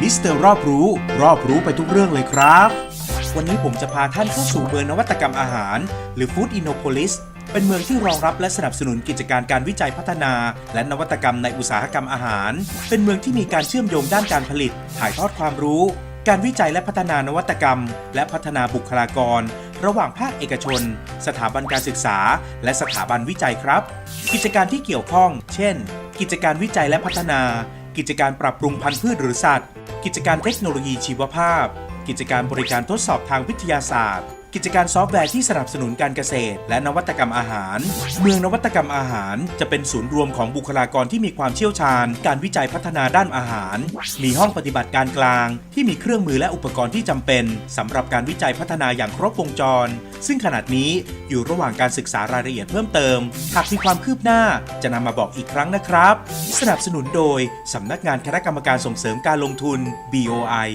มิสเตอร์รอบรู้รอบรู้ไปทุกเรื่องเลยครับ วันนี้ผมจะพาท่านเข้าสู่เมืองนวัตกรรมอาหาร หรือ Food Innopolis เป็นเมืองที่รองรับและสนับสนุนกิจการการวิจัยพัฒนา และนวัตกรรมในอุตสาหกรรมอาหาร เป็นเมืองที่มีการเชื่อมโยงด้านการผลิต ถ่ายทอดความรู้ การวิจัยและพัฒนานวัตกรรม และพัฒนาบุคลากร ระหว่างภาคเอกชน สถาบันการศึกษา และสถาบันวิจัยครับ กิจการที่เกี่ยวข้อง เช่น กิจการวิจัยและพัฒนา กิจการปรับปรุงพันธุ์พืชหรือสัตว์ กิจการเทคโนโลยีชีวภาพ กิจการบริการทดสอบทางวิทยาศาสตร์ กิจการซอฟต์แวร์ที่สนับสนุนการเกษตร และนวัตกรรมอาหาร เมืองนวัตกรรมอาหาร จะเป็นศูนย์รวมของบุคลากรที่มีความเชี่ยวชาญ การวิจัยพัฒนาด้านอาหาร มีห้องปฏิบัติการกลาง ที่มีเครื่องมือและอุปกรณ์ที่จำเป็นสำหรับการวิจัยพัฒนาอย่างครบวงจร ซึ่งขณะนี้อยู่ระหว่างการศึกษารายละเอียดเพิ่มเติม หากมีความคืบหน้าจะนำมาบอกอีกครั้งนะครับ สนับสนุนโดยสำนักงานคณะกรรมการส่งเสริมการลงทุน BOI